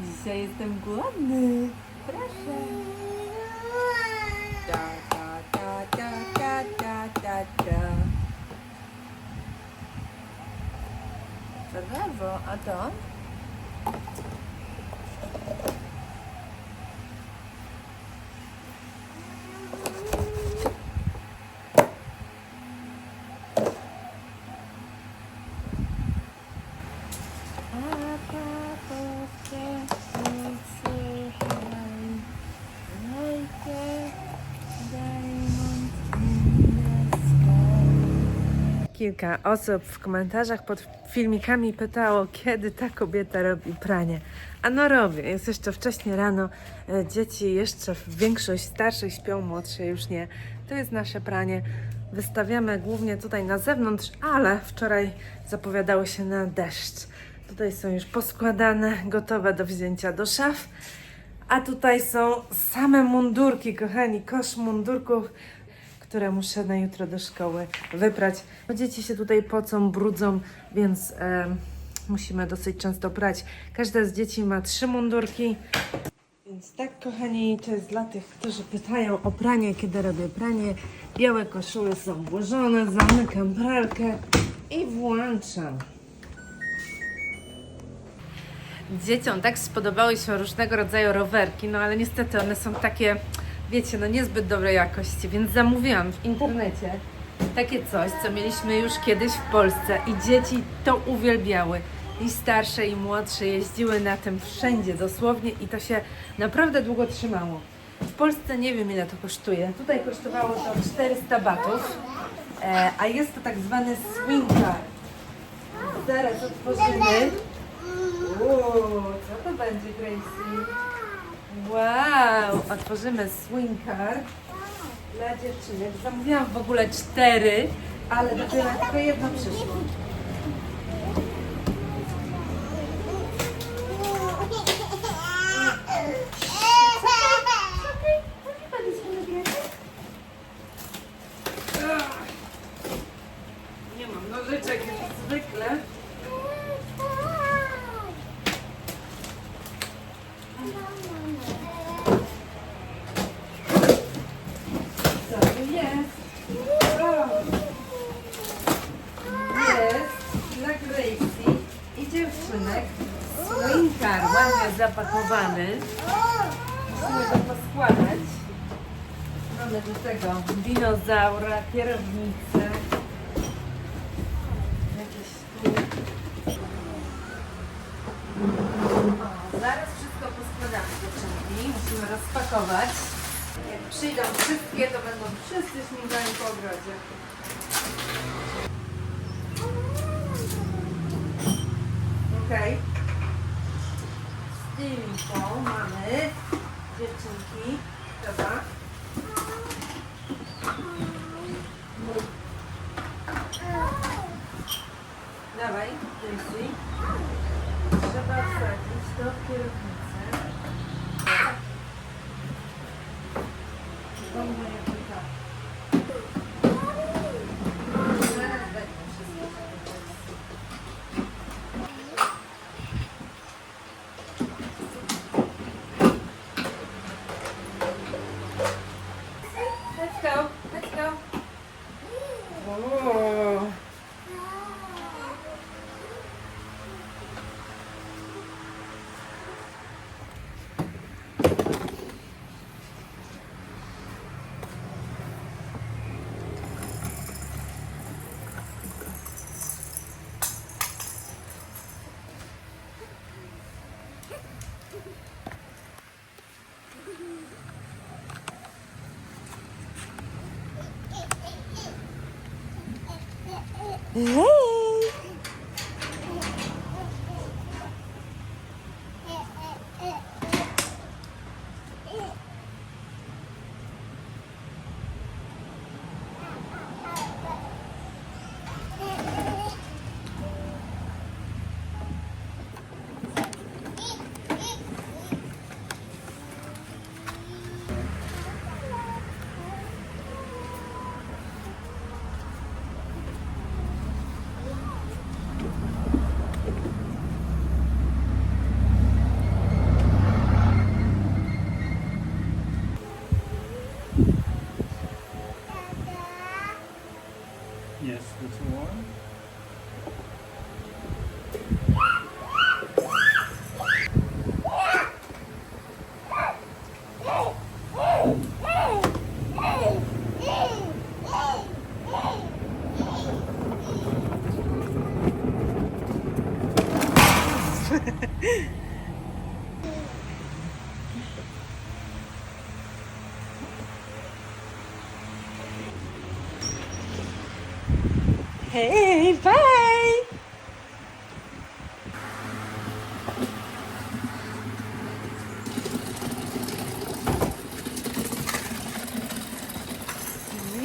Dzisiaj jestem głodny. Proszę. Ta, ta, ta, ta, ta, ta, ta, ta. To a to? Kilka osób w komentarzach pod filmikami pytało, kiedy ta kobieta robi pranie. A no robię, jest jeszcze wcześnie rano, e, dzieci jeszcze, większość starszych śpią, młodsze już nie. To jest nasze pranie. Wystawiamy głównie tutaj na zewnątrz, ale wczoraj zapowiadało się na deszcz. Tutaj są już poskładane, gotowe do wzięcia do szaf. A tutaj są same mundurki, kochani, kosz mundurków, które muszę na jutro do szkoły wyprać. Bo dzieci się tutaj pocą, brudzą, więc em, musimy dosyć często prać. Każda z dzieci ma trzy mundurki. Więc tak, kochani, to jest dla tych, którzy pytają o pranie, kiedy robię pranie. Białe koszule są włożone, zamykam pralkę i włączam. Dzieciom tak spodobały się różnego rodzaju rowerki, no ale niestety one są takie, wiecie, no niezbyt dobrej jakości, więc zamówiłam w internecie takie coś, co mieliśmy już kiedyś w Polsce i dzieci to uwielbiały. I starsze, i młodsze jeździły na tym wszędzie dosłownie i to się naprawdę długo trzymało. W Polsce nie wiem ile to kosztuje. Tutaj kosztowało to 400 batów, e, a jest to tak zwany swing car. Zaraz otworzymy. Uuu, co to będzie, Gracie? Wow, otworzymy swing car dla dziewczynek. Zamówiłam w ogóle cztery, ale dopiero tylko jedno przyszło. Nie mam nożyczek jak zwykle. Co tu jest? O! Jest dla Gracie i dziewczynek swingar ładnie zapakowany. Musimy go poskładać. Mamy do tego dinozaura, kierownicę. Jakieś tu. O, zaraz wszystko poskładamy dziewczynki. Musimy rozpakować. Jak przyjdą wszystkie, to będą wszyscy śmigani po ogrodzie. Okej. Z tymi mamy dziewczynki. Dobra. Wsadzić do Hey!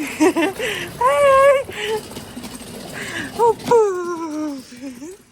Hej! O, pu! Hej!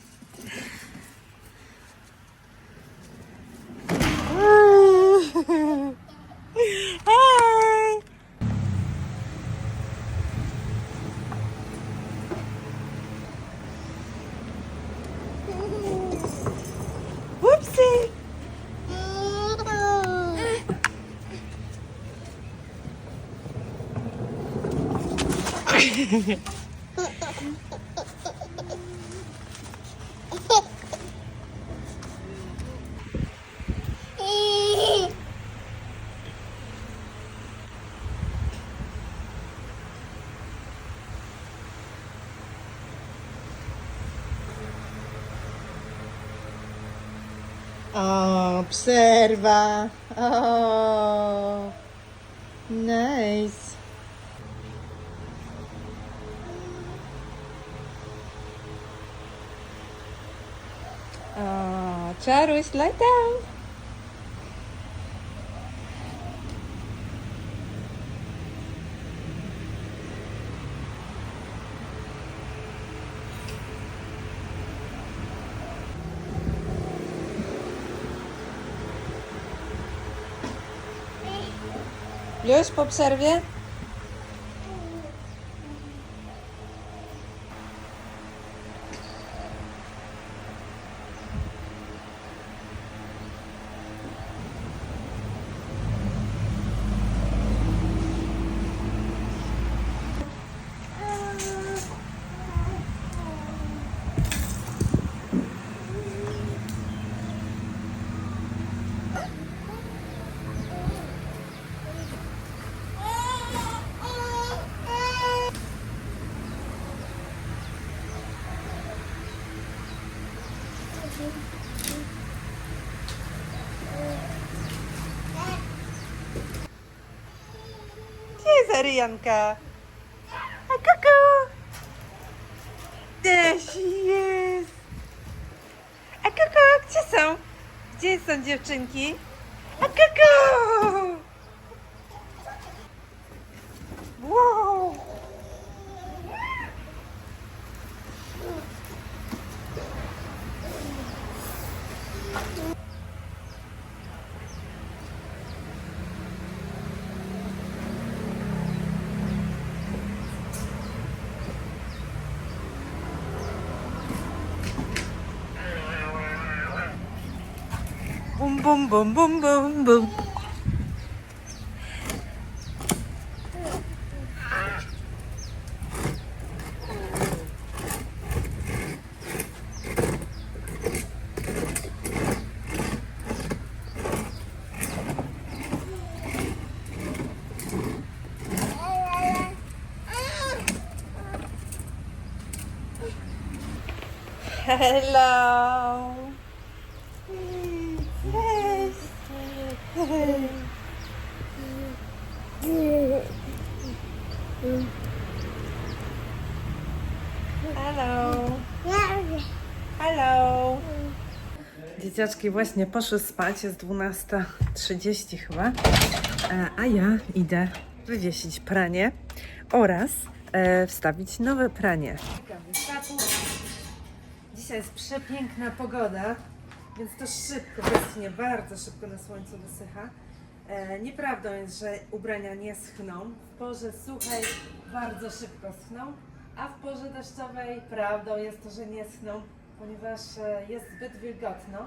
O, przerwa. O, nice. O, czaruś, lie down. Już po przerwie? Arianka? A kuku! Też jest! A kuku, gdzie są? Gdzie są dziewczynki? A kuku! Bum bum bum bum bum. Hello. Hello. Hello. Dzieciaczki właśnie poszły spać, jest 12.30 chyba, E, a ja idę wywiesić pranie oraz e, wstawić nowe pranie. Dzisiaj jest przepiękna pogoda, więc to szybko wyschnie, bardzo szybko na słońcu wysycha. E, nieprawdą jest, że ubrania nie schną. W porze suchej bardzo szybko schną, a w porze deszczowej prawdą jest to, że nie schną, ponieważ e, jest zbyt wilgotno.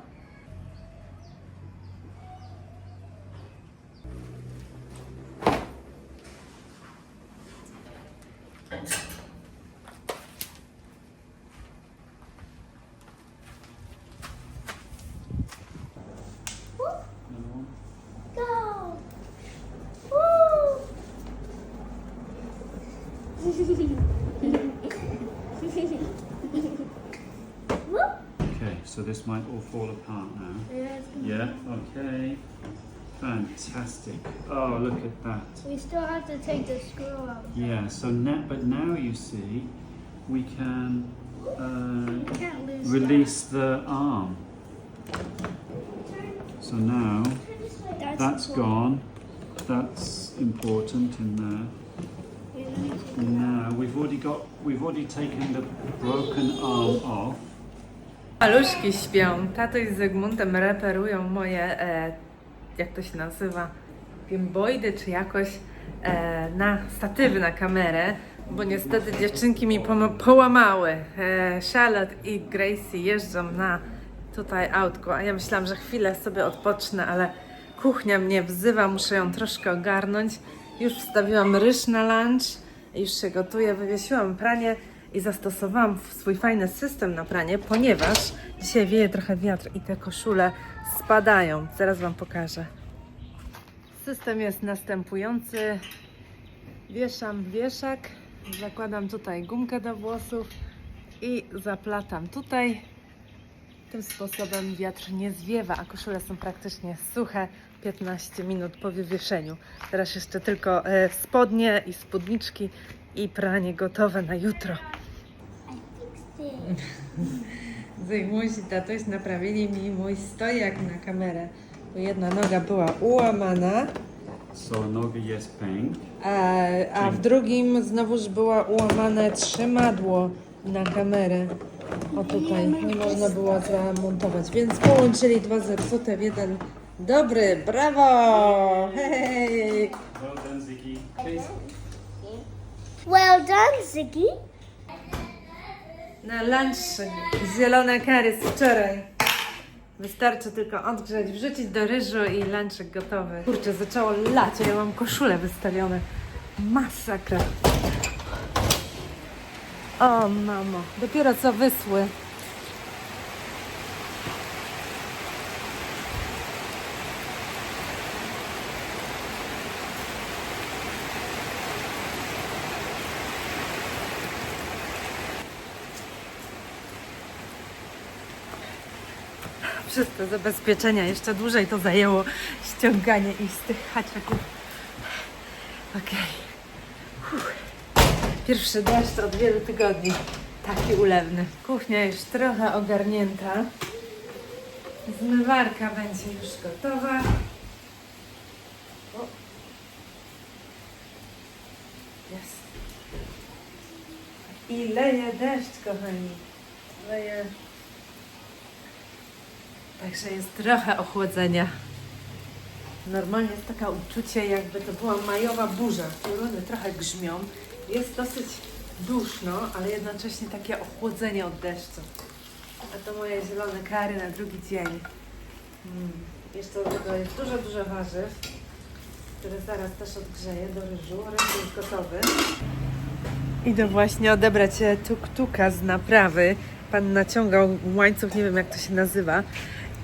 So this might all fall apart now. Yeah, okay. Fantastic. Oh, look at that. We still have to take the screw out. Yeah, so now, but now you see, we can uh, We can't lose release the arm. So now that's gone. That's important in there. Yeah, let me take it out. Now we've already got, we've already taken the broken arm off. Maluszki śpią. Tatuś z Zygmuntem reperują moje, e, jak to się nazywa, gimboidy czy jakoś e, na statywy na kamerę, bo niestety dziewczynki mi połamały. E, Charlotte i Gracie jeżdżą na tutaj autko, a ja myślałam, że chwilę sobie odpocznę, ale kuchnia mnie wzywa, muszę ją troszkę ogarnąć. Już wstawiłam ryż na lunch, już się gotuje, wywiesiłam pranie i zastosowałam swój fajny system na pranie, ponieważ dzisiaj wieje trochę wiatr i te koszule spadają. Zaraz Wam pokażę. System jest następujący. Wieszam wieszak, zakładam tutaj gumkę do włosów i zaplatam tutaj. Tym sposobem wiatr nie zwiewa, a koszule są praktycznie suche 15 minut po wywieszeniu. Teraz jeszcze tylko e, spodnie i spódniczki i pranie gotowe na jutro. Zygmuś i tatuś naprawili mi mój stojak na kamerę, bo jedna noga była ułamana, So noga jest pęk. a, a w drugim znowuż była ułamane trzymadło na kamerę. O tutaj nie można było zamontować, więc połączyli dwa zepsute w jeden dobry. Brawo! Hej! Well done, Ziggy. Well done, Ziggy. Na lunch zielone kary z wczoraj. Wystarczy tylko odgrzać, wrzucić do ryżu i lunchek gotowy. Kurczę, zaczęło lać, a ja mam koszule wystawione. Masakra. O mamo, dopiero co wysły. Przez te zabezpieczenia jeszcze dłużej to zajęło ściąganie ich z tych haczyków. Okej. Uff. Pierwszy deszcz od wielu tygodni. Taki ulewny. Kuchnia już trochę ogarnięta. Zmywarka będzie już gotowa. O. Jest. I leje deszcz, kochani. Leje. Także jest trochę ochłodzenia. Normalnie jest takie uczucie, jakby to była majowa burza. Pioruny trochę grzmią. Jest dosyć duszno, ale jednocześnie takie ochłodzenie od deszczu. A to moje zielone kary na drugi dzień. Mm. Jeszcze do tego jest dużo, dużo warzyw, które zaraz też odgrzeję do ryżu. Ryż jest gotowy. Idę właśnie odebrać e, tuk-tuka z naprawy. Pan naciągał łańcuch, nie wiem jak to się nazywa.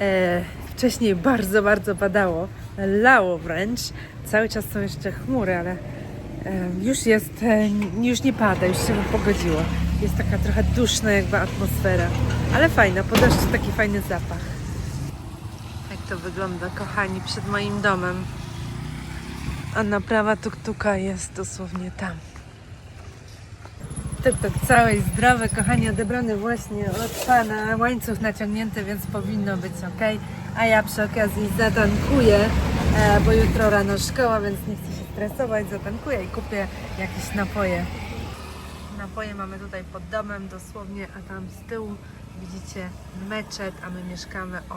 E, wcześniej bardzo, bardzo padało. Lało wręcz. Cały czas są jeszcze chmury, ale e, już jest, e, już nie pada, już się pogodziło. Jest taka trochę duszna jakby atmosfera, ale fajna, po deszczu taki fajny zapach. Jak to wygląda, kochani, przed moim domem. A naprawa tuk-tuka jest dosłownie tam. Tuk-tuk cały i zdrowy, kochani, odebrany właśnie od Pana, łańcuch naciągnięty, więc powinno być ok. A ja przy okazji zatankuję, e, bo jutro rano szkoła, więc nie chcę się stresować, zatankuję i kupię jakieś napoje. Napoje mamy tutaj pod domem dosłownie, a tam z tyłu widzicie meczet, a my mieszkamy o,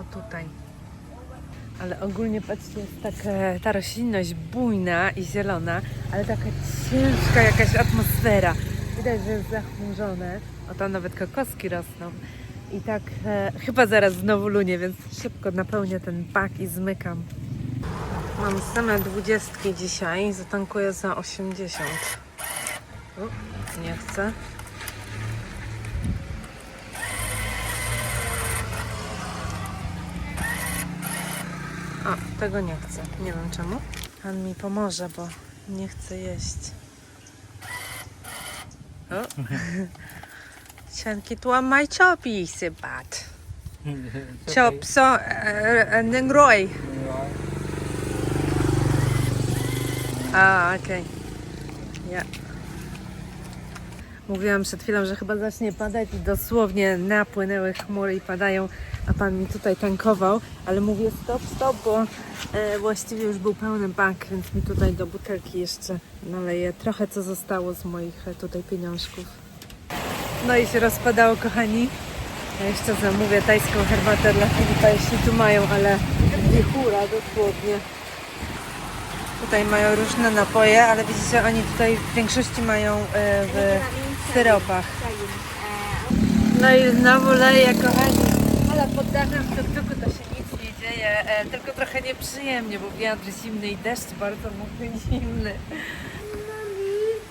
o tutaj. Ale ogólnie patrzcie, jest tak, e, ta roślinność bujna i zielona, ale taka ciężka jakaś atmosfera. Widać, że jest zachmurzone. O tam nawet kokoski rosną. I tak e, chyba zaraz znowu lunie, więc szybko napełnię ten bak i zmykam. Mam same dwudziestki dzisiaj, zatankuję za 80. U, nie chcę. O, tego nie chcę. Nie wiem czemu. Pan mi pomoże, bo nie chcę jeść. ฉันคิดว่าไม่ชอบยี่สิบบาท ชอบสองหนึ่งร้อยอ่าโอเค yeah Mówiłam przed chwilą, że chyba zacznie padać i dosłownie napłynęły chmury i padają, a pan mi tutaj tankował, ale mówię stop, stop, bo e, właściwie już był pełny bank, więc mi tutaj do butelki jeszcze naleję trochę, co zostało z moich e, tutaj pieniążków. No i się rozpadało, kochani. Ja jeszcze zamówię tajską herbatę dla Filipa, jeśli tu mają, ale wichura dosłownie. Tutaj mają różne napoje, ale widzicie, oni tutaj w większości mają e, w syropach. No i znowu leje, kochani. Ale pod dachem tuk-tuku to się nic nie dzieje, e, tylko trochę nieprzyjemnie, bo wiatr zimny i deszcz bardzo mokry zimny.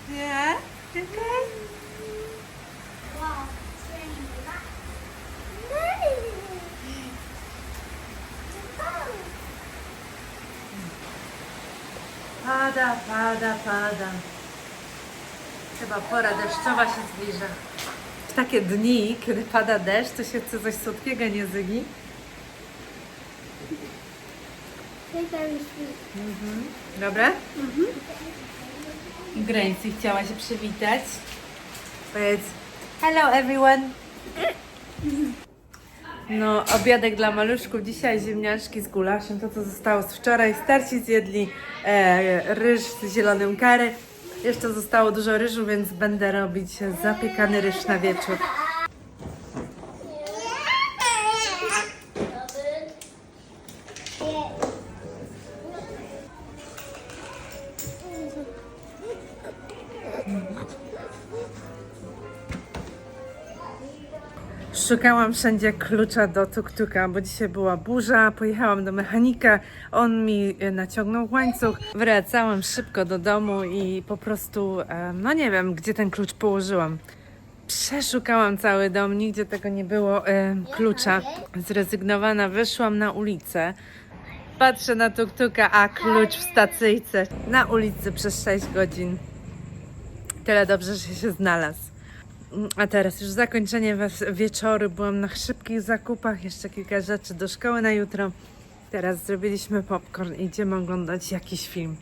Nie? Czekaj. Pada, pada, pada. Chyba pora deszczowa się zbliża. W takie dni, kiedy pada deszcz, to się chce coś słodkiego, nie zygi? Sweet. Dobre? Gracie chciała się przywitać. Powiedz hello everyone. No, obiadek dla maluszków. Dzisiaj ziemniaczki z gulaszem, to co zostało z wczoraj. Starci zjedli e, ryż z zielonym curry. Jeszcze zostało dużo ryżu, więc będę robić zapiekany ryż na wieczór. Szukałam wszędzie klucza do tuk-tuka, bo dzisiaj była burza. Pojechałam do mechanika, on mi e, naciągnął łańcuch. Wracałam szybko do domu i po prostu, e, no nie wiem, gdzie ten klucz położyłam. Przeszukałam cały dom, nigdzie tego nie było e, klucza. Zrezygnowana, wyszłam na ulicę. Patrzę na tuk-tuka, a klucz w stacyjce. Na ulicy przez 6 godzin. Tyle dobrze, że się znalazł. A teraz już zakończenie wes- wieczoru. Byłam na szybkich zakupach, jeszcze kilka rzeczy do szkoły na jutro. Teraz zrobiliśmy popcorn i idziemy oglądać jakiś film.